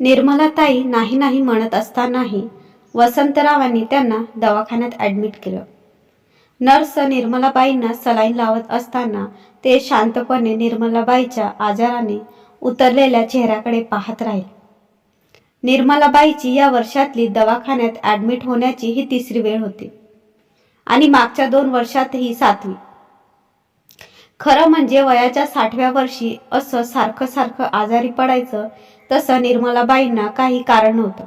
निर्मलाताई नाही नाही म्हणत असतानाही वसंतरावांनी त्यांना दवाखान्यात ॲडमिट केलं. नर्स निर्मलाबाईंना सलाईन लावत असताना ते शांतपणे निर्मलाबाईच्या आजाराने उतरलेल्या चेहऱ्याकडे पाहत राहिले. निर्मलाबाईची या वर्षातली दवाखान्यात ॲडमिट होण्याची ही तिसरी वेळ होती. आणि मागच्या दोन वर्षात ही सातवी. खरं म्हणजे वयाच्या साठव्या वर्षी असं सारखं सारखं आजारी पडायचं तसं निर्मलाबाईंना काही कारण नव्हतं.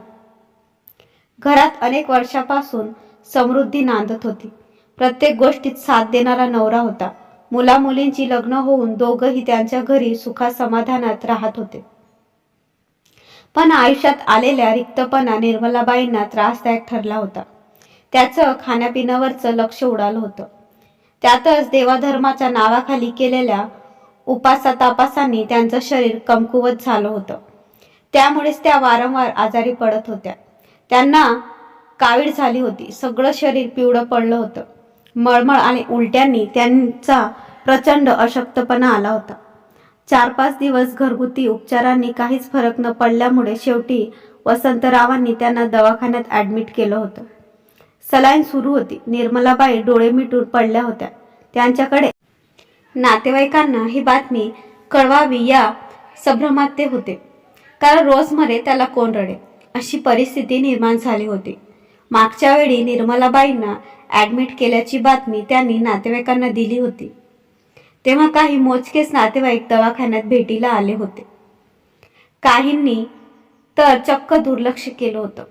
घरात अनेक वर्षापासून समृद्धी नांदत होती. प्रत्येक गोष्टीत साथ देणारा नवरा होता. मुलामुलींची लग्न होऊन दोघंही त्यांच्या घरी सुखासमाधानात राहत होते. पण आयुष्यात आलेल्या रिक्तपणा निर्मलाबाईंना त्रासदायक ठरला होता. त्याचं खाण्यापिण्यावरचं लक्ष उडालं होतं. त्यातच देवाधर्माच्या नावाखाली केलेल्या उपासातापासांनी त्यांचं शरीर कमकुवत झालं होतं. त्यामुळेच त्या वारंवार आजारी पडत होत्या. त्यांना कावीळ झाली होती. सगळं शरीर पिवळं पडलं होतं. मळमळ आणि उलट्यांनी त्यांचा प्रचंड अशक्तपणा आला होता. चार पाच दिवस घरगुती उपचारांनी काहीच फरक न पडल्यामुळे शेवटी वसंतरावांनी त्यांना दवाखान्यात ॲडमिट केलं होतं. सलाईन सुरू होती. निर्मलाबाई डोळे मिटून पडल्या होत्या. त्यांच्याकडे नातेवाईकांना ही बातमी कळवावी या संभ्रमात ते होते. कारण रोज मरे त्याला कोण रडे? अशी परिस्थिती निर्माण झाली होती. मागच्या वेळी निर्मलाबाईंना ॲडमिट केल्याची बातमी त्यांनी नातेवाईकांना दिली होती. तेव्हा काही मोजकेच नातेवाईक दवाखान्यात भेटीला आले होते. काहींनी तर चक्क दुर्लक्ष केलं होतं.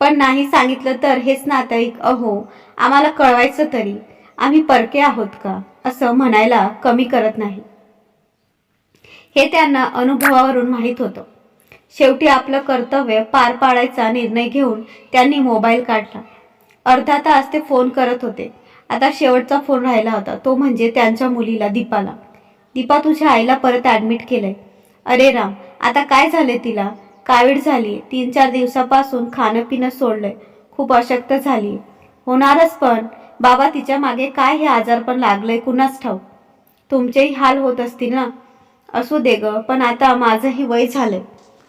पण नाही सांगितलं तर हेच नातेवाईक अहो आम्हाला कळवायचं तरी आम्ही परके आहोत का? असं म्हणायला कमी करत नाही. हे त्यांना अनुभवावरून माहीत होतं. शेवटी आपलं कर्तव्य पार पाडायचा निर्णय घेऊन त्यांनी मोबाईल काढला. अर्धा तास ते फोन करत होते. आता शेवटचा फोन राहिला होता. तो म्हणजे त्यांच्या मुलीला दीपाला. दीपा तुझ्या आईला परत ॲडमिट केलंय. अरे राम आता काय झाले तिला? कावीड झाली. तीन चार दिवसापासून खाणं पिणं सोडलंय. खूप अशक्त झाली. होणारच पण. बाबा तिच्यामागे काय हे आजार पण लागलंय कुणाच ठाऊ तुमचेही हाल होत असतील ना? असू दे ग पण आता माझंही वय झालंय.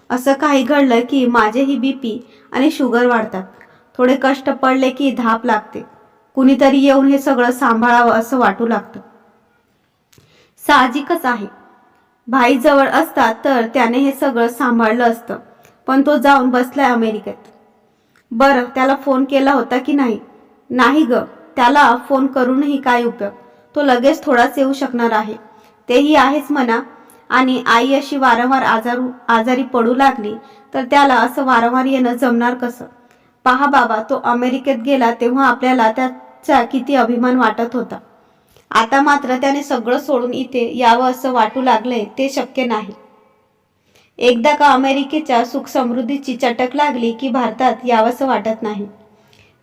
असं काही घडलं की माझेही बी पी आणि शुगर वाढतात. थोडे कष्ट पडले की धाप लागते. कुणीतरी येऊन हे सगळं सांभाळावं असं वाटू लागतं. साहजिकच आहे. भाई जवळ असता तर त्याने हे सगळं सांभाळलं असतं पण तो जाऊन बसलाय अमेरिकेत. बरं त्याला फोन केला होता की नाही? नाही ग त्याला फोन करूनही काय उपयोग? तो लगेच थोडाच येऊ शकणार आहे. तेही आहेच म्हणा आणि आई अशी वारंवार आजारू आजारी पडू लागली तर त्याला असं वारंवार येणं जमणार कसं? पहा बाबा तो अमेरिकेत गेला तेव्हा आपल्याला त्याचा किती अभिमान वाटत होता. आता मात्र त्याने सगळं सोडून इथे यावं असं वाटू लागलंय ते शक्य नाही. एकदा का अमेरिकेच्या सुख समृद्धीची चटक लागली की भारतात यावंसं वाटत नाही.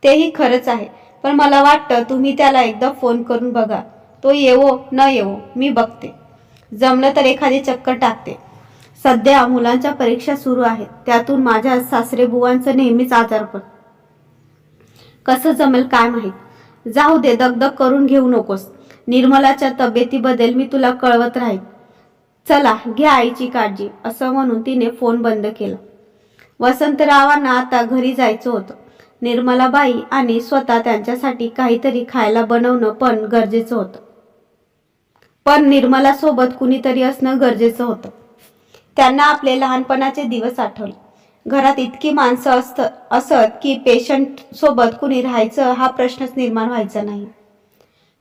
तेही खरंच आहे पण मला वाटतं तुम्ही त्याला एकदा फोन करून बघा. तो येवो न येवो मी बघते. जमलं तर एखादी चक्कर टाकते. सध्या मुलांच्या परीक्षा सुरू आहेत. त्यातून माझ्या सासरे बुवांचं नेहमीच आजारपण कसं जमेल काय माहीत? जाऊ दे दगदग करून घेऊ नकोस. निर्मलाच्या तब्येतीबद्दल मी तुला कळवत राहील चला घ्या आईची काळजी असं म्हणून तिने फोन बंद केला. वसंतरावांना आता घरी जायचं होतं. निर्मलाबाई आणि स्वतः त्यांच्यासाठी काहीतरी खायला बनवणं पण गरजेचं होतं. पण निर्मला सोबत कुणीतरी असणं गरजेचं होतं. त्यांना आपले लहानपणाचे दिवस आठवले. घरात इतकी माणसं असत असत की पेशंट सोबत कुणी राहायचं हा प्रश्नच निर्माण व्हायचा नाही.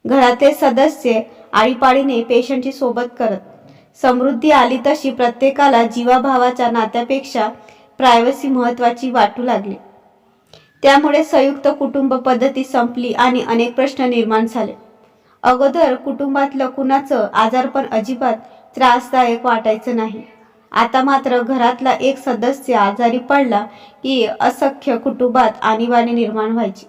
घरातले सदस्य आळीपाळीने पेशंटची सोबत करत. समृद्धी आली तशी प्रत्येकाला जीवाभावाच्या नात्यापेक्षा प्रायव्हसी महत्वाची वाटू लागली. त्यामुळे संयुक्त कुटुंब पद्धती संपली आणि अनेक प्रश्न निर्माण झाले. अगोदर कुटुंबातलं कुणाचं आजारपण अजिबात त्रासदायक वाटायचं नाही. आता मात्र घरातला एक सदस्य आजारी पडला की असख्य कुटुंबात आणीबाणी निर्माण व्हायची.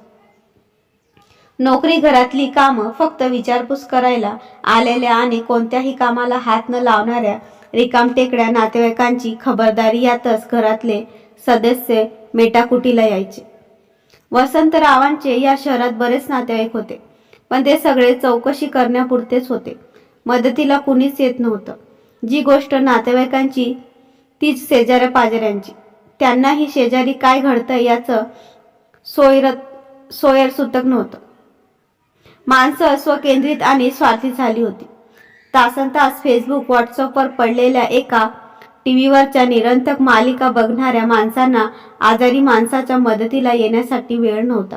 नोकरी घरातली कामं फक्त विचारपूस करायला आलेल्या आणि कोणत्याही कामाला हात न लावणाऱ्या रिकामटेकड्या नातेवाईकांची खबरदारी यातच घरातले सदस्य मेटाकुटीला यायचे. वसंतरावांचे या शहरात बरेच नातेवाईक होते. पण ते सगळे चौकशी करण्यापुरतेच होते. मदतीला कुणीच येत नव्हतं. जी गोष्ट नातेवाईकांची तीच शेजाऱ्या पाजाऱ्यांची त्यांनाही शेजारी काय घडतं याचं सोयरत सोयर सुतक नव्हतं. माणसं स्वकेंद्रित आणि स्वार्थी झाली होती. तासन तास फेसबुक व्हॉट्सअपवर पडलेल्या एका टी व्हीवरच्या निरंतर मालिका बघणाऱ्या माणसांना आजारी माणसाच्या मदतीला येण्यासाठी वेळ नव्हता.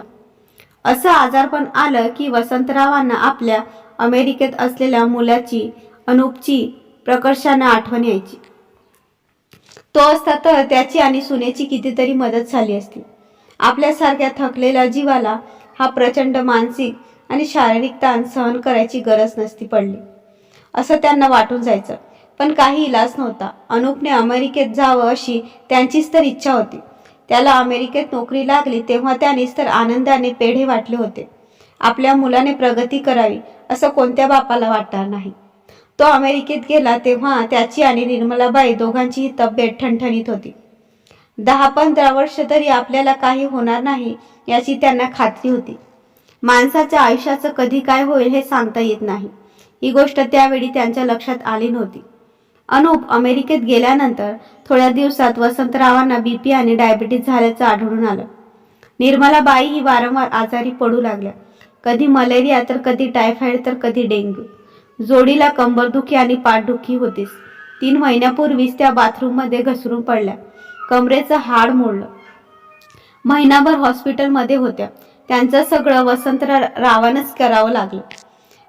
असं आजारपण आलं की वसंतरावांना आपल्या अमेरिकेत असलेल्या मुलाची अनुपची प्रकर्षानं आठवण यायची. तो असता तर त्याची आणि सुनेची कितीतरी मदत झाली असती. आपल्यासारख्या थकलेल्या जीवाला हा प्रचंड मानसिक आणि शारीरिक ताण सहन करायची गरज नसती पडली. असं त्यांना वाटून जायचं. पण काही इलाज नव्हता. अनुपने अमेरिकेत जावं अशी त्यांचीच तर इच्छा होती. त्याला अमेरिकेत नोकरी लागली तेव्हा त्यानेच तर आनंदाने पेढे वाटले होते. आपल्या मुलाने प्रगती करावी असं कोणत्या बापाला वाटणार नाही. तो अमेरिकेत गेला तेव्हा त्याची आणि निर्मलाबाई दोघांचीही तब्येत ठणठणीत होती. दहा पंधरा वर्ष तरी आपल्याला काही होणार नाही याची त्यांना खात्री होती. माणसाच्या आयुष्याचं कधी काय होईल हे सांगता येत नाही. ही गोष्ट त्यावेळी त्यांच्या लक्षात आली नव्हती. अनुप अमेरिकेत गेल्यानंतर थोड्या दिवसात वसंतरावांना बीपी आणि डायबिटीज झाल्याचं आढळून आलं. निर्मलाबाई ही वारंवार आजारी पडू लागल्या. कधी मलेरिया तर कधी टायफॉइड तर कधी डेंग्यू जोडीला कंबरदुखी आणि पाठदुखी होतीस. तीन महिन्यापूर्वीच त्या बाथरूममध्ये घसरून पडल्या. कमरेचं हाड मोडलं. महिनाभर हॉस्पिटलमध्ये होत्या. त्यांचं सगळं वसंतरावानच करावं लागलं.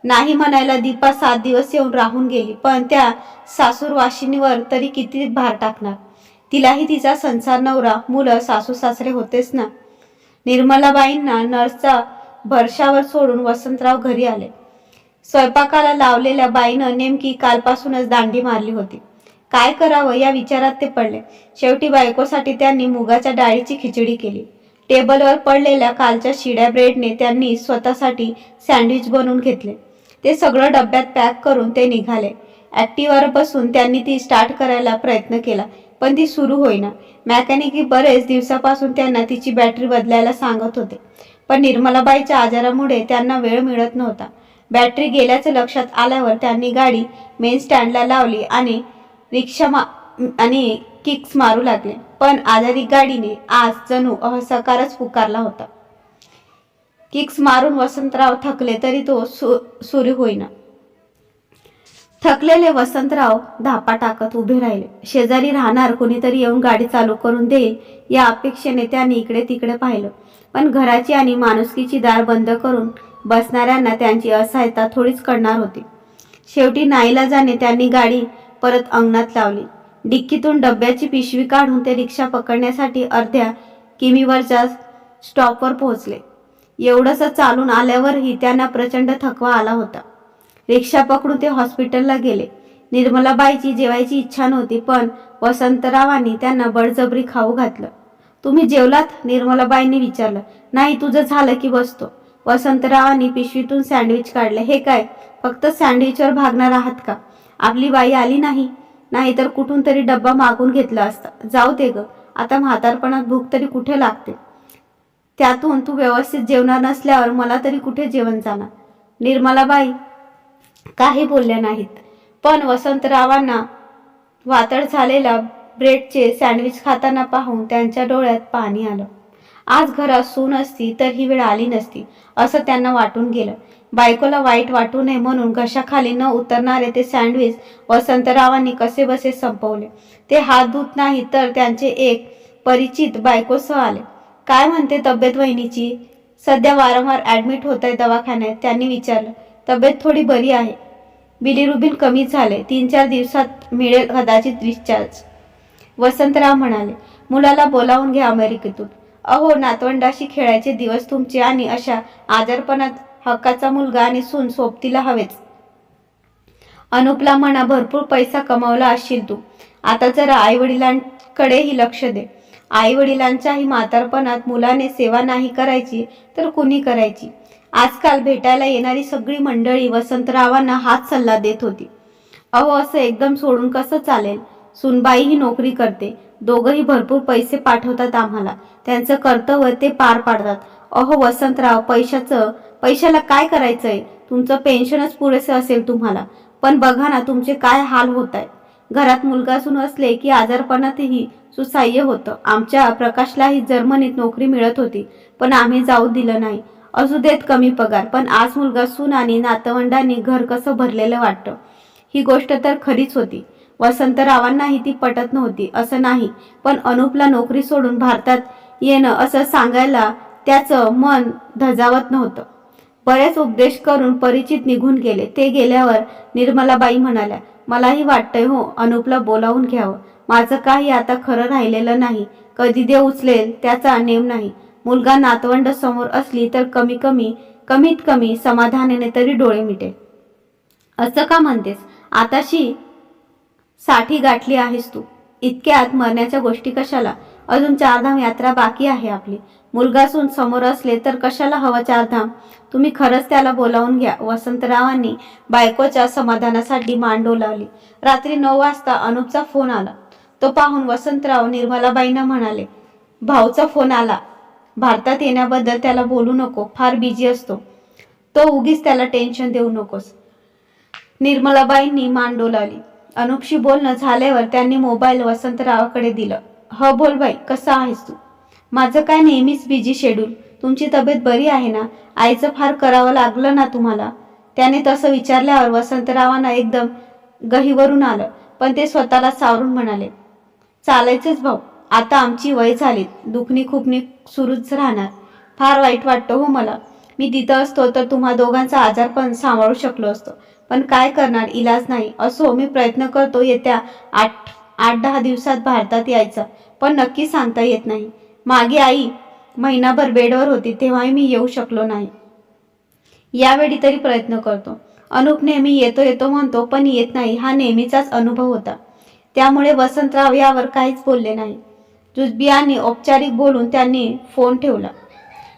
नाही म्हणायला दीपा सात दिवस येऊन राहून गेली पण त्या सासूरवाशिनीवर तरी किती भार टाकणार? तिलाही तिचा संसार नवरा मुलं सासू सासरे होतेच ना? निर्मलाबाईंना नर्सचा भरशावर सोडून वसंतराव घरी आले. स्वयंपाकाला लावलेल्या बाईनं नेमकी कालपासूनच दांडी मारली होती. काय करावं या विचारात ते पडले. शेवटी बायकोसाठी त्यांनी मुगाच्या डाळीची खिचडी केली. टेबलवर पडलेल्या कालच्या शिड्या ब्रेडने त्यांनी स्वतःसाठी सँडविच बनवून घेतले. ते सगळं डब्यात पॅक करून ते निघाले. ॲक्टिवावर बसून त्यांनी ती स्टार्ट करायला प्रयत्न केला पण ती सुरू होईना. मॅकॅनिकी बरेच दिवसापासून त्यांना तिची बॅटरी बदलायला सांगत होते पण निर्मलाबाईच्या आजारामुळे त्यांना वेळ मिळत नव्हता. बॅटरी गेल्याचं लक्षात आल्यावर त्यांनी गाडी मेन स्टँडला लावली आणि रिक्षा मा आणि किक्स मारू लागले. पण आजारी गाडीने आज जणू असहकारच पुकारला होता. किक्स मारून वसंतराव थकले तरी तो सु सुरू होईना. थकलेले वसंतराव धापा टाकत उभे राहिले. शेजारी राहणार कोणीतरी येऊन गाडी चालू करून देईल या अपेक्षेने त्यांनी इकडे तिकडे पाहिलं. पण घराची आणि माणुसकीची दार बंद करून बसणाऱ्यांना त्यांची असहायता थोडीच कळणार होती. शेवटी नाईलाजाने त्यांनी गाडी परत अंगणात लावली. डिक्कीतून डब्याची पिशवी काढून ते रिक्षा पकडण्यासाठी अर्ध्या किमीवरच्या स्टॉपवर पोहोचले. एवढंसं चालून आल्यावरही त्यांना प्रचंड थकवा आला होता. रिक्षा पकडून ते हॉस्पिटलला गेले. निर्मलाबाईची जेवायची इच्छा नव्हती पण वसंतरावांनी त्यांना बळजबरी खाऊ घातलं. तुम्ही जेवलात? निर्मलाबाईंनी विचारलं. नाही तुझं झालं की बसतो. वसंतरावांनी पिशवीतून सँडविच काढलं. हे काय फक्त सँडविचवर भागणार आहात का? आपली बाई आली नाही. नाही तर कुठून तरी डब्बा मागून घेतला असता. जाऊ दे ग. आता म्हातारपणात भूक तरी कुठे लागते? त्यातून तू व्यवस्थित जेवणार नसल्यावर मला तरी कुठे जेवण जाणार? निर्मलाबाई काही बोलल्या नाहीत. पण वसंतरावांना वातळ झालेल्या ब्रेडचे सँडविच खाताना पाहून त्यांच्या डोळ्यात पाणी आलं. आज घरात सून असती तर ही वेळ आली नसती असं त्यांना वाटून गेलं. बायकोला वाईट वाटू नये म्हणून घशाखाली न उतरणारे ते सँडविच वसंतरावांनी कसे बसे संपवले. ते हात धुत नाही तर त्यांचे एक परिचित बायकोसह आले. काय म्हणते तब्येत वहिनीची? सध्या वारंवार ॲडमिट होत आहे दवाखान्यात त्यांनी विचारलं. तब्येत थोडी बरी आहे. बिलिरुबिन कमी झाले. तीन चार दिवसात मिळेल कदाचित डिस्चार्ज वसंतराव म्हणाले मुलाला बोलावून घ्या अमेरिकेतून. अहो नातवंडाशी खेळायचे दिवस तुमचे आणि अशा आजारपणात हक्काचा मुलगा आणि सून सोबतीला हवेच. अनुपला म्हणा भरपूर पैसा कमावला असशील तू. आता जरा आईवडिलांकडेही लक्ष दे. आई वडिलांच्याही म्हातारपणात मुलाने सेवा नाही करायची तर कुणी करायची? आजकाल भेटायला येणारी सगळी मंडळी वसंतरावांना हाच सल्ला देत होती. अहो असं एकदम सोडून कसं चालेल? सुनबाई ही नोकरी करते. दोघंही भरपूर पैसे पाठवतात आम्हाला. त्यांचं कर्तव्य ते पार पाडतात. अहो वसंतराव पैशाचं पैशाला काय करायचंय? तुमचं पेन्शनच पुरेसं असेल तुम्हाला. पण बघा ना तुमचे काय हाल होत आहेत घरात मुलगा असून असले की आजारपणातही सुसाह्य होतं. आमच्या प्रकाशलाही जर्मनीत नोकरी मिळत होती पण आम्ही जाऊ दिलं नाही. असू देत कमी पगार पण आज मुलगा सून आणि नातवंडांनी घर कसं भरलेलं वाटतं? ही गोष्ट तर खरीच होती. वसंतरावांनाही ती पटत नव्हती असं नाही पण अनुपला नोकरी सोडून भारतात येणं असं सांगायला त्याचं मन धजावत नव्हतं. बरेच उपदेश करून परिचित निघून गेले. ते गेल्यावर निर्मलाबाई म्हणाल्या मलाही वाटतंय हो अनुपला बोलावून घ्यावं. माझं काही आता खरं राहिलेलं नाही. कधी देव उचलेल त्याचा नेम नाही. मुलगा नातवंड समोर असली तर कमी कमी कमीत कमी समाधानाने तरी डोळे मिटेल असं का म्हणतेस? आताशी साठी गाठली आहेस तू. इतक्यात मरण्याच्या गोष्टी कशाला? अजून चारधाम यात्रा बाकी आहे आपली. मुलगा सून समोर असले तर कशाला हवं चारधाम तुम्ही खरंच त्याला बोलावून घ्या. वसंतरावांनी बायकोच्या समाधानासाठी मान डोलावली रात्री नऊ वाजता अनुपचा फोन आला. तो पाहून वसंतराव निर्मलाबाईंना म्हणाले भाऊचा फोन आला. भारतात येण्याबद्दल त्याला बोलू नको. फार बिझी असतो. तो उगीच त्याला टेन्शन देऊ नकोस. निर्मलाबाईंनी मान डोलावली. अनुपशी बोलणं झाल्यावर त्यांनी मोबाईल वसंतरावाकडे दिलं. ह बोल बाई कसा आहेस तू? माझं काय नेहमीच बिझी शेड्यूल तुमची तब्येत बरी आहे ना? आईचं फार करावं लागलं ना तुम्हाला? त्याने तसं विचारल्यावर वसंतरावांना एकदम गहीवरून आलं. पण ते स्वतःला सावरून म्हणाले चालायचंच भाऊ. आता आमची वय झाली. दुखणी खुपणी सुरूच राहणार. फार वाईट वाटतं हो मला. मी तिथं असतो तर तुम्हा दोघांचा आजार पण सांभाळू शकलो असतो. पण काय करणार? इलाज नाही. असो मी प्रयत्न करतो येत्या आठ आठ दहा दिवसात भारतात यायचा. पण नक्की सांगता येत नाही. मागे आई महिनाभर बेडवर होती. तेव्हाही मी येऊ शकलो नाही. यावेळी तरी प्रयत्न करतो. अनुप नेहमी येतो येतो म्हणतो पण येत नाही. हा नेहमीचाच अनुभव होता. त्यामुळे वसंतराव यावर काहीच बोलले नाही. जुजबियांनी औपचारिक बोलून त्यांनी फोन ठेवला.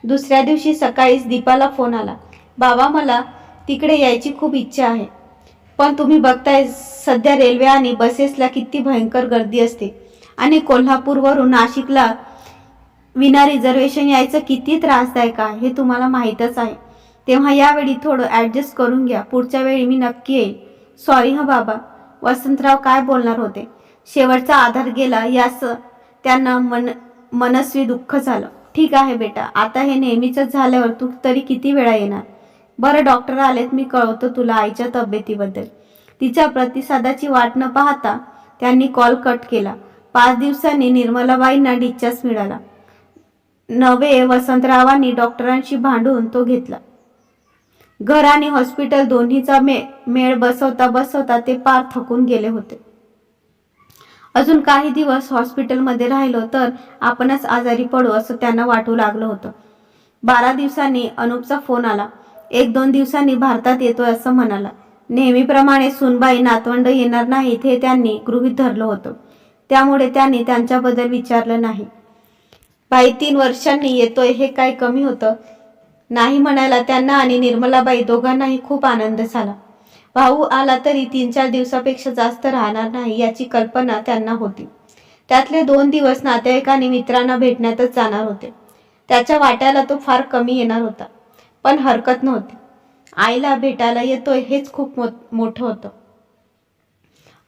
दुसऱ्या दिवशी सकाळीच दीपाला फोन आला. बाबा मला तिकडे यायची खूप इच्छा आहे. पण तुम्ही बघताय सध्या रेल्वे आणि बसेसला किती भयंकर गर्दी असते. आणि कोल्हापूरवरून नाशिकला विना रिझर्वेशन यायचं किती त्रासदायक आहे हे तुम्हाला माहीतच आहे. तेव्हा यावेळी थोडं ॲडजस्ट करून घ्या. पुढच्या वेळी मी नक्की येईल सॉरी हां बाबा. वसंतराव काय बोलणार होते? शेवटचा आधार गेला यास त्यांना मन मनस्वी दुःख झालं. ठीक आहे बेटा आता हे नेहमीचंच झाल्यावर तू तरी किती वेळा येणार? बरं डॉक्टर आलेत मी कळवतो तुला आईच्या तब्येतीबद्दल. तिच्या प्रतिसादाची वाट न पाहता त्यांनी कॉल कट केला. पाच दिवसांनी निर्मलाबाईंना डिस्चार्ज मिळाला. नवे वसंतरावांनी डॉक्टरांशी भांडून तो घेतला. घर आणि हॉस्पिटल दोन्हीचा मे मेळ बसवता बसवता ते पार थकून गेले होते. अजून काही दिवस हॉस्पिटलमध्ये राहिलो तर आपणच आजारी पडू असं त्यांना वाटू लागलं होतं. बारा दिवसांनी अनुपचा फोन आला. एक दोन दिवसांनी भारतात येतोय असं म्हणाला. नेहमीप्रमाणे सुनबाई नातवंड येणार नाहीत हे त्यांनी गृहीत धरलं होतं. त्यामुळे त्यांनी त्यांच्याबद्दल विचारलं नाही. बाई तीन वर्षांनी येतोय हे काय कमी होतं? नाही म्हणायला त्यांना आणि निर्मलाबाई दोघांनाही खूप आनंद झाला. भाऊ आला तरी तीन चार दिवसापेक्षा जास्त राहणार नाही याची कल्पना त्यांना होती. त्यातले दोन दिवस नातेवाईकांनी मित्रांना भेटण्यातच जाणार होते. त्याच्या वाट्याला तो फार कमी येणार होता पण हरकत नव्हती. आईला भेटायला येतोय हेच खूप मोठं होतं.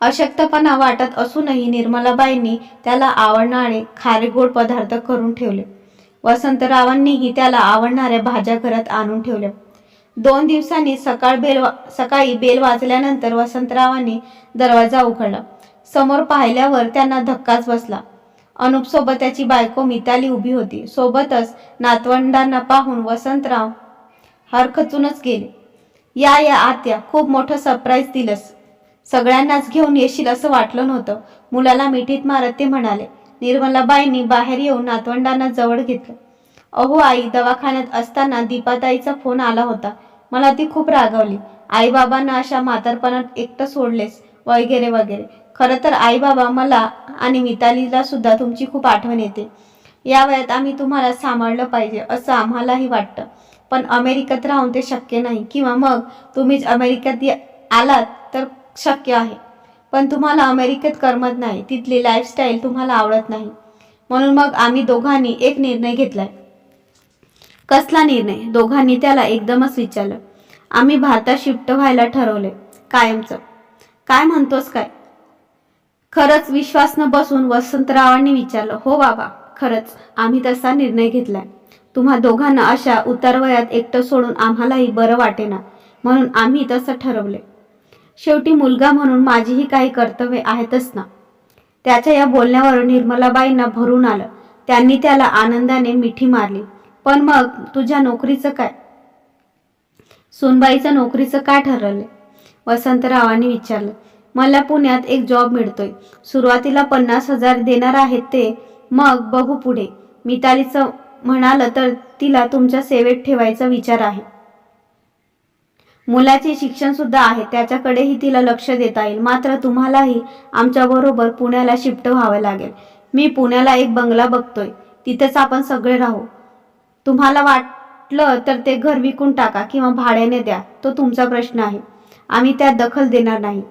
अशक्तपणा वाटत असूनही निर्मलाबाईंनी त्याला आवडणारे खारे गोड पदार्थ करून ठेवले. वसंतरावांनीही त्याला आवडणाऱ्या भाज्या घरात आणून ठेवल्या. दोन दिवसांनी सकाळ बेल सकाळी बेल वाजल्यानंतर वसंतरावांनी दरवाजा उघडला. समोर पाहिल्यावर त्यांना धक्काच बसला. अनुप सोबत त्याची बायको मिताली उभी होती. सोबतच नातवंडांना पाहून वसंतराव हरखचूनच गेले. या या आत्या खूप मोठं सरप्राईज दिलंस. सगळ्यांनाच घेऊन येशील असं वाटलं नव्हतं. मुलाला मिठीत मारत ते म्हणाले निर्मलाबाईंनी बाहेर येऊन नातवंडांना जवळ घेतलं. अहो आई दवाखान्यात असताना दीपाताईचा फोन आला होता. मला ती खूप रागावली. आईबाबांना अशा म्हातारपणात एकटं सोडलेस वगैरे वगैरे. खरं तर आईबाबा मला आणि मितालीला सुद्धा तुमची खूप आठवण येते. या वयात आम्ही तुम्हाला सांभाळलं पाहिजे असं आम्हालाही वाटतं. पण अमेरिकेत राहून ते शक्य नाही. किंवा मग तुम्हीच अमेरिकेत आलात तर शक्य आहे. पण तुम्हाला अमेरिकेत करमत नाही. तिथली लाईफस्टाईल तुम्हाला आवडत नाही. म्हणून मग आम्ही दोघांनी एक निर्णय घेतलाय. कसला निर्णय? दोघांनी त्याला एकदमच विचारलं. आम्ही भारतात शिफ्ट व्हायला ठरवले. कायमचं. काय म्हणतोस काय? खरंच विश्वास न बसून वसंतरावांनी विचारलं हो बाबा खरंच आम्ही तसा निर्णय घेतलाय. तुम्हा दोघांना अशा उतारवयात एकटं सोडून आम्हालाही बरं वाटेना. म्हणून आम्ही तसं ठरवले. शेवटी मुलगा म्हणून माझीही काही कर्तव्य आहेतच ना. त्याच्या या बोलण्यावरून निर्मलाबाईंना भरून आलं. त्यांनी त्याला आनंदाने मिठी मारली. पण मग तुझ्या नोकरीचं काय? सुनबाईचं नोकरीचं काय ठरवलं? वसंतरावांनी विचारलं. मला पुण्यात एक जॉब मिळतोय. सुरुवातीला पन्नास हजार देणार आहेत ते. मग बघू पुढे. मितालीचं म्हणालं तर तिला तुमच्या सेवेत ठेवायचा विचार आहे. मुलाचे शिक्षण सुद्धा आहे त्याच्याकडेही तिला लक्ष देता येईल. मात्र तुम्हालाही आमच्याबरोबर पुण्याला शिफ्ट व्हावं लागेल. मी पुण्याला एक बंगला बघतोय. तिथेच आपण सगळे राहू. तुम्हाला वाटलं तर ते घर विकून टाका किंवा भाड्याने द्या. तो तुमचा प्रश्न आहे. आम्ही त्यात दखल देणार नाही.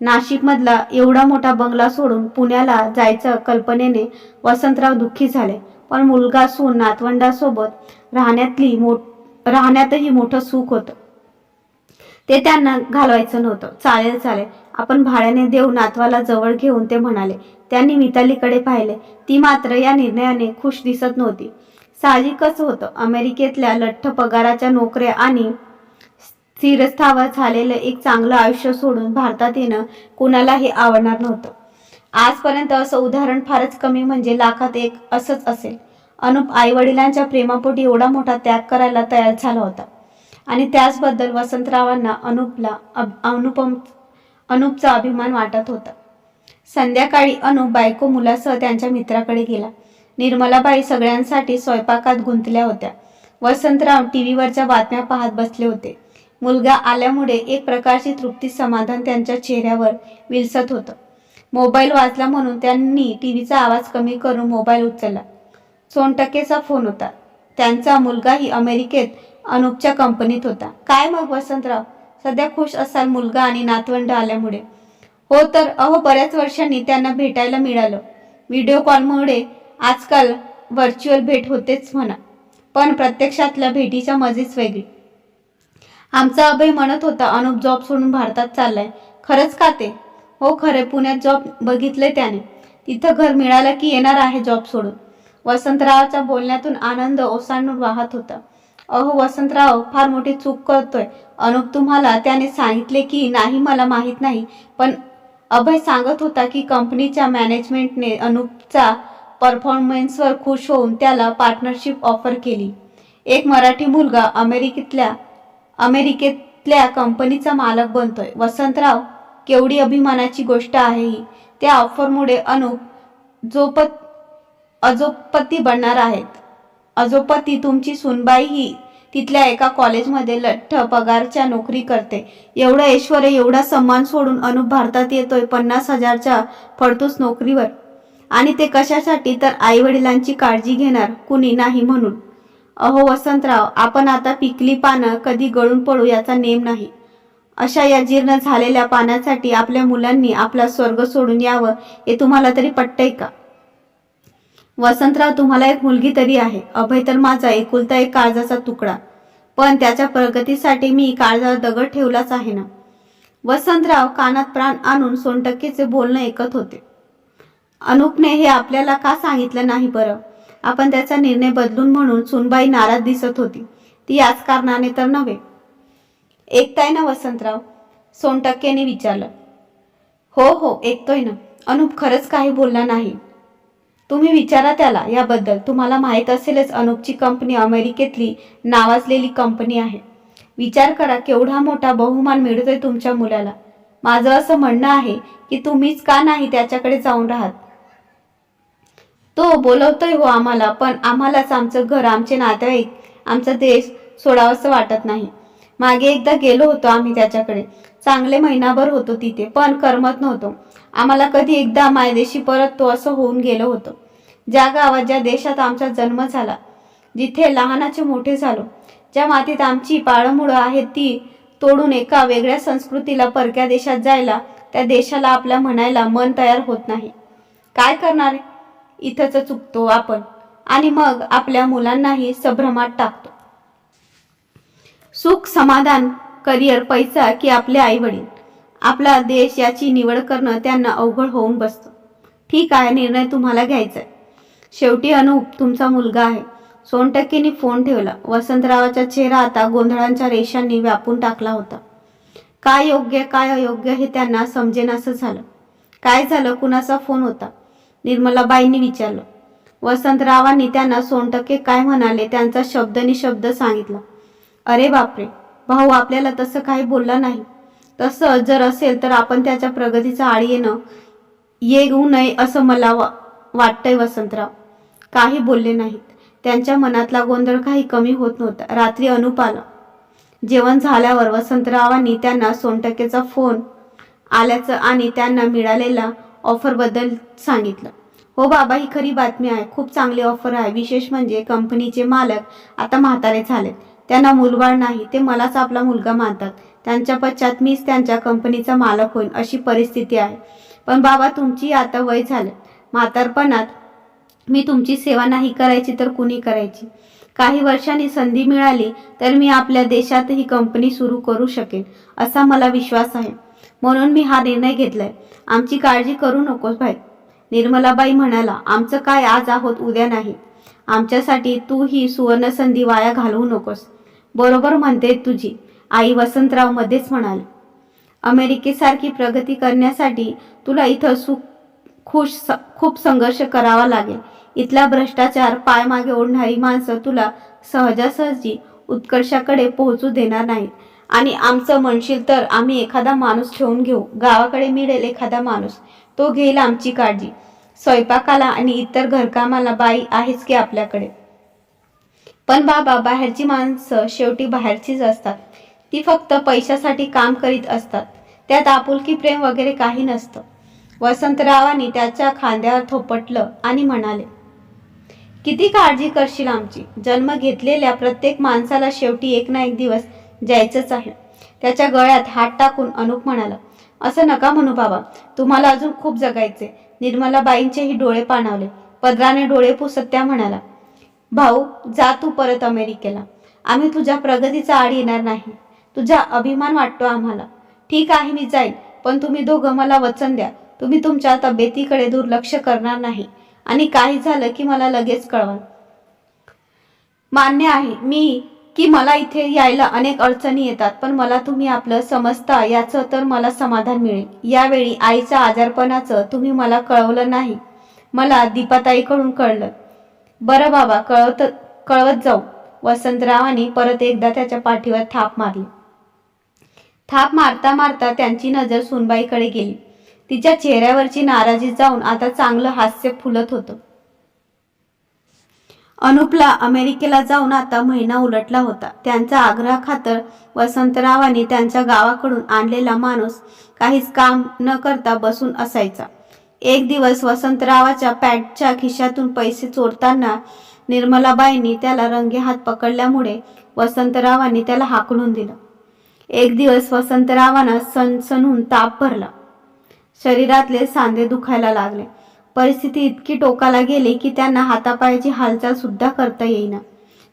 नाशिकमधला एवढा मोठा बंगला सोडून पुण्याला जायचं कल्पनेने वसंतराव दुःखी झाले. पण मुलगा सून नातवंडासोबत राहण्यातली मो राहण्यातही मोठं सुख होतं. ते त्यांना घालवायचं नव्हतं. चालेल चालेल. आपण भाड्याने देऊ नातवाला जवळ घेऊन ते म्हणाले. त्यांनी मितालीकडे पाहिले. ती मात्र या निर्णयाने खुश दिसत नव्हती. साहजिकच होतं. अमेरिकेतल्या लठ्ठ पगाराच्या नोकऱ्या आणि स्थिरस्थावर झालेलं एक चांगलं आयुष्य सोडून भारतात येणं कुणालाही आवडणार नव्हतं. आजपर्यंत असं उदाहरण फारच कमी म्हणजे लाखात एक असंच असेल. अनुप आई वडिलांच्या प्रेमापोटी एवढा मोठा त्याग करायला तयार झाला होता. आणि त्याचबद्दल वसंतरावांना अनुपला अनुपम अनुपचा अभिमान वाटत होता. संध्याकाळी अनुप बायको मुलासह त्यांच्या मित्राकडे गेला. निर्मलाबाई सगळ्यांसाठी स्वयंपाकात गुंतल्या होत्या. वसंतराव टी व्हीवरच्या बातम्या पाहत बसले होते. मुलगा आल्यामुळे एक प्रकारची तृप्ती समाधान त्यांच्या चेहऱ्यावर विलसत होतं. मोबाईल वाचला म्हणून त्यांनी टीव्हीचा आवाज कमी करून मोबाईल उचलला. सोनटक्केचा फोन होता. त्यांचा मुलगाही अमेरिकेत अनुपच्या कंपनीत होता. काय मग वसंतराव? सध्या खुश असाल मुलगा आणि नातवंड आल्यामुळे. हो तर अहो बऱ्याच वर्षांनी त्यांना भेटायला मिळालं. व्हिडिओ कॉलमुळे आजकाल व्हर्च्युअल भेट होतेच म्हणा पण प्रत्यक्षातल्या भेटीच्या मजेच वेगळी. आमचा अभय म्हणत होता अनुप जॉब सोडून भारतात चाललाय. खरंच का ते? हो खरे पुण्यात जॉब बघितले त्याने. तिथं घर मिळालं की येणार आहे जॉब सोडून. वसंतरावाच्या बोलण्यातून आनंद ओसांडून वाहत होता. अहो वसंतराव फार मोठी चूक करतोय. अनुप तुम्हाला त्याने सांगितले की नाही मला माहीत नाही. पण अभय सांगत होता की कंपनीच्या मॅनेजमेंटने अनुपचा परफॉर्मन्सवर खुश होऊन त्याला पार्टनरशिप ऑफर केली. एक मराठी मुलगा अमेरिकेतल्या अमेरिकेतल्या कंपनीचा मालक बनतोय. वसंतराव केवढी अभिमानाची गोष्ट आहे ही. त्या ऑफरमुळे अनुप जोपत अजोपती बनणार आहेत. अजोपती तुमची सुनबाई ही तिथल्या एका कॉलेजमध्ये लठ्ठ पगारच्या नोकरी करते. एवढं ऐश्वर एवढा सन्मान सोडून अनुप भारतात येतोय पन्नास हजारच्या फडतूस नोकरीवर. आणि ते कशासाठी तर आई वडिलांची काळजी घेणार कुणी नाही म्हणून. अहो वसंतराव आपण आता पिकली पानं कधी गळून पडू याचा नेम नाही. अशा या जीर्ण झालेल्या पाण्यासाठी आपल्या मुलांनी आपला स्वर्ग सोडून यावं हे तुम्हाला तरी पटतंय का? वसंतराव तुम्हाला एक मुलगी तरी आहे. अभय तर माझा एकुलता एक काळजाचा तुकडा. पण त्याच्या प्रगतीसाठी मी काळजावर दगड ठेवलाच आहे ना. वसंतराव कानात प्राण आणून सोनटक्केचे बोलणं ऐकत होते. अनुपने हे आपल्याला का सांगितलं नाही बरं? आपण त्याचा निर्णय बदलून म्हणून सुनबाई नाराज दिसत होती. ती याच कारणाने तर नव्हे. एकताय ना वसंतराव? सोनटक्केने विचारलं. हो हो ऐकतोय ना. अनुप खरंच काही बोलला नाही. तुम्ही विचारा त्याला याबद्दल. तुम्हाला माहीत असेलच अनुपची कंपनी अमेरिकेतली नावाजलेली कंपनी आहे. विचार करा केवढा मोठा बहुमान मिळतोय तुमच्या मुलाला. माझं असं म्हणणं आहे की तुम्हीच का नाही त्याच्याकडे जाऊन राहत? तो बोलवतोय हो आम्हाला पण आम्हालाच आमचं घर आमचे नातेवाईक आमचा देश सोडावासं वाटत नाही. मागे एकदा गेलो होतो आम्ही त्याच्याकडे. चांगले महिनाभर होतो तिथे पण करमत नव्हतो. आम्हाला कधी एकदा मायदेशी परत तो असं होऊन गेलो होतो. ज्या गावात ज्या देशात आमचा जन्म झाला जिथे लहानाचे मोठे झालो ज्या मातीत आमची पाळमुळं आहेत ती तोडून एका वेगळ्या संस्कृतीला परक्या देशात जायला त्या देशाला आपल्या म्हणायला मन तयार होत नाही. काय करणार? इथंच चुकतो आपण. आणि मग आपल्या मुलांनाही संभ्रमात टाकतो. सुख समाधान करिअर पैसा की आपले आई वडील आपला देश याची निवड करणं त्यांना अवघड होऊन बसतं. ठीक आहे निर्णय तुम्हाला घ्यायचा आहे शेवटी अनुप तुमचा मुलगा आहे. सोनटक्केनी फोन ठेवला. वसंतरावाचा चेहरा आता गोंधळांच्या रेषांनी व्यापून टाकला होता. काय योग्य काय अयोग्य हे त्यांना समजेनासं झालं. काय झालं? कुणाचा फोन होता? निर्मलाबाईंनी विचारलं. वसंतरावांनी त्यांना सोनटक्के काय म्हणाले त्यांचा शब्द शब्द सांगितला. अरे बापरे! भाऊ आपल्याला तसं काही बोलला नाही. तसं जर असेल तर आपण त्याच्या प्रगतीचा आळ येणं येऊ नये असं मला वा वाटतंय वसंतराव. काही बोलले नाहीत. त्यांच्या मनातला गोंधळ काही कमी होत नव्हता. रात्री अनुप आला जेवण झाल्यावर वसंतरावांनी त्यांना सोनटक्केचा फोन आल्याचं आणि त्यांना मिळालेला ऑफरबद्दल सांगितलं. हो बाबा ही खरी बातमी आहे. खूप चांगली ऑफर आहे. विशेष म्हणजे कंपनीचे मालक आता म्हातारे झालेत. त्यांना मुलबाळ नाही ते मलाच आपला मुलगा मानतात. त्यांच्या पश्चात मीच त्यांच्या कंपनीचा मालक होईन अशी परिस्थिती आहे. पण बाबा तुमची आता वय झालं. म्हातारपणात मी तुमची सेवा नाही करायची तर कुणी करायची? काही वर्षांनी संधी मिळाली तर मी आपल्या देशात ही कंपनी सुरू करू शकेन असा मला विश्वास आहे. म्हणून मी हा निर्णय घेतलाय. आमची काळजी करू नकोस भाई. निर्मलाबाई म्हणाला आमचं काय आज आहोत उद्या नाही. आमच्यासाठी तू ही सुवर्ण संधी वाया घालवू नकोस. बरोबर म्हणते तुझी. आई वसंतराव मध्येच म्हणाल. अमेरिकेसारखी प्रगती करण्यासाठी तुला इथं सुख खुश स- खूप संघर्ष करावा लागेल. इथला भ्रष्टाचार पायमागे ओढणारी माणसं तुला सहजासहजी उत्कर्षाकडे पोहोचू देणार नाहीत. आणि आमचं म्हणशील तर आम्ही एखादा माणूस ठेवून घेऊ. गावाकडे मिळेल एखादा माणूस. तो घेईल आमची काळजी. स्वयंपाकाला आणि इतर घरकामाला बाई आहेच की आपल्याकडे. पण बाबा बाहेरची माणसं शेवटी बाहेरचीच असतात. ती फक्त पैशासाठी काम करीत असतात. त्यात आपुलकी प्रेम वगैरे काही नसतं. वसंतरावांनी त्याच्या खांद्यावर थोपटलं आणि म्हणाले किती काळजी करशील आमची? जन्म घेतलेल्या प्रत्येक माणसाला शेवटी एक ना एक दिवस जायचंच आहे. त्याच्या गळ्यात हात टाकून अनुप म्हणाला असं नका म्हणू बाबा. तुम्हाला अजून खूप जगायचे निर्मलाबाईंचेही डोळे पाणावले. पदराने डोळे पुसत त्या म्हणाला भाऊ जा तू परत अमेरिकेला. आम्ही तुझ्या प्रगतीचा आड येणार नाही. तुझा अभिमान वाटतो आम्हाला. ठीक आहे मी जाईन. पण तुम्ही दोघं मला वचन द्या. तुम्ही तुमच्या तब्येतीकडे दुर्लक्ष करणार नाही. आणि काही झालं की मला लगेच कळवाल मान्य आहे मी की मला इथे यायला अनेक अडचणी येतात पण मला तुम्ही आपलं समजता याचं तर मला समाधान मिळेल. यावेळी आईच्या आजारपणाचं तुम्ही मला कळवलं नाही. मला दीपाताईकडून कळलं. बरं बाबा कळवत कळवत जाऊ. वसंतरावांनी परत एकदा त्याच्या पाठीवर थाप मारली. थाप मारता मारता त्यांची नजर सुनबाईकडे गेली. तिच्या चेहऱ्यावरची नाराजी जाऊन आता चांगलं हास्य फुलत होतं. अनुपला अमेरिकेला जाऊन आता महिना उलटला होता. त्यांचा आग्रह खातर वसंतरावांनी त्यांच्या गावाकडून आणलेला माणूस काहीच काम न करता बसून असायचा. एक दिवस वसंतरावाच्या पॅन्टच्या खिशातून पैसे चोरताना निर्मलाबाईंनी त्याला रंगे हात पकडल्यामुळे वसंतरावांनी त्याला हाकलून दिलं. एक दिवस वसंतरावांना सणसणून ताप भरला. शरीरातले सांधे दुखायला लागले. परिस्थिती इतकी टोकाला गेली की त्यांना हातापायाची हालचाल सुद्धा करता येईना.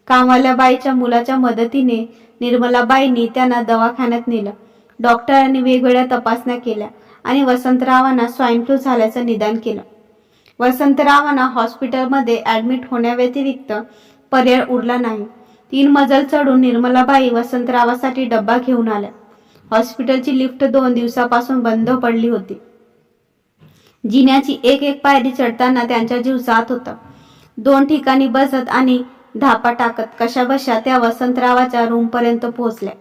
कामाल्या बाईच्या मुलाच्या मदतीने निर्मलाबाईंनी त्यांना दवाखान्यात नेलं. डॉक्टरांनी वेगवेगळ्या तपासण्या केल्या. आणि वसंतरावांना स्वाईन फ्लू झाल्याचं निदान केलं. वसंतरावांना हॉस्पिटलमध्ये ॲडमिट होण्याव्यतिरिक्त पर्याय उरला नाही. तीन मजल चढून निर्मलाबाई वसंतरावासाठी डब्बा घेऊन आल्या. हॉस्पिटलची लिफ्ट दोन दिवसापासून बंद पडली होती. जिन्याची एक एक पायरी चढताना त्यांचा जीव जात होता. दोन ठिकाणी बसत आणि धापा टाकत कशाबशा त्या वसंतरावाच्या रूमपर्यंत पोहोचल्या.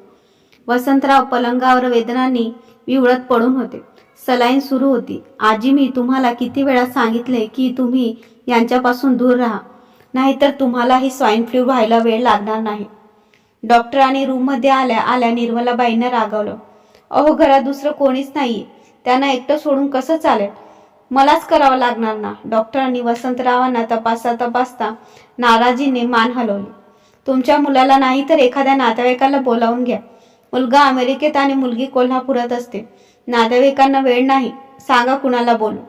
वसंतराव पलंगावर वेदनांनी विवळत पडून होते. सलाईन सुरू होती. आजी मी तुम्हाला किती वेळा सांगितले की तुम्ही यांच्यापासून दूर राहा. नाहीतर तुम्हालाही स्वाईन फ्लू व्हायला वेळ लागणार नाही. डॉक्टरांनी रूममध्ये आल्या आल्या निर्मलाबाईंना रागवलं. अहो घरात दुसरं कोणीच नाही त्यांना एकटं सोडून कसं चालेल? मलाच करावं लागणार ना. डॉक्टरांनी वसंतरावांना तपासता तपासता नाराजीने मान हलवली. तुमच्या मुलाला नाही तर एखाद्या नातेवाईकाला बोलावून घ्या. मुलगा अमेरिकेत आणि मुलगी कोल्हापुरात असते. नातेवाईकांना वेळ नाही. सांगा कुणाला बोलू.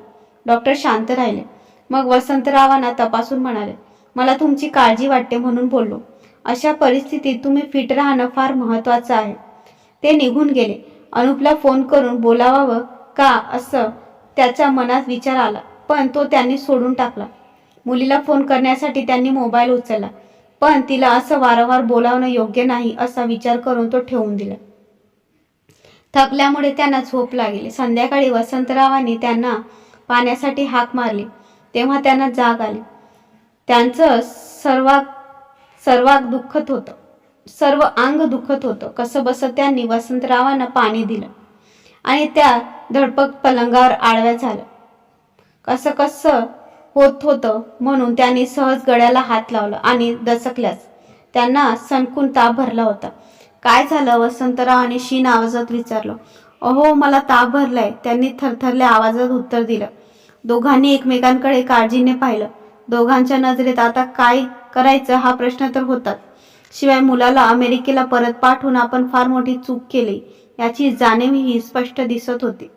डॉक्टर शांत राहिले. मग वसंतरावांना तपासून म्हणाले मला तुमची काळजी वाटते म्हणून बोललो. अशा परिस्थितीत तुम्ही फिट राहणं फार महत्वाचं आहे. ते निघून गेले. अनुपला फोन करून बोलावावं का असं त्याच्या मनात विचार आला पण तो त्यांनी सोडून टाकला. मुलीला फोन करण्यासाठी त्यांनी मोबाईल उचलला पण तिला असं वारंवार बोलावणं योग्य नाही असा विचार करून तो ठेवून दिला. थकल्यामुळे त्यांना झोप लागली. संध्याकाळी वसंतरावांनी त्यांना पाण्यासाठी हाक मारली. तेव्हा त्यांना जाग आली. त्यांचं सर्वात सर्वात दुःखत होतं. सर्व अंग दुखत होतं. कसं बसं त्यांनी? वसंतरावांना पाणी दिलं. आणि त्या धडपक पलंगावर आडव्या झालं कसं कसं होत होतं म्हणून त्यांनी सहज गळ्याला हात लावला आणि दचकल्याच त्यांना सणकून ताप भरला होता. काय झालं? वसंतराव आणि शीन आवाजात विचारलं. अहो मला ताप भरलाय. त्यांनी थरथरल्या आवाजात उत्तर दिलं. दोघांनी एकमेकांकडे काळजीने पाहिलं. दोघांच्या नजरेत आता काय करायचं हा प्रश्न तर होताच. शिवाय मुलाला अमेरिकेला परत पाठवून आपण फार मोठी चूक केली. याची जाणीवही स्पष्ट दिसत होती.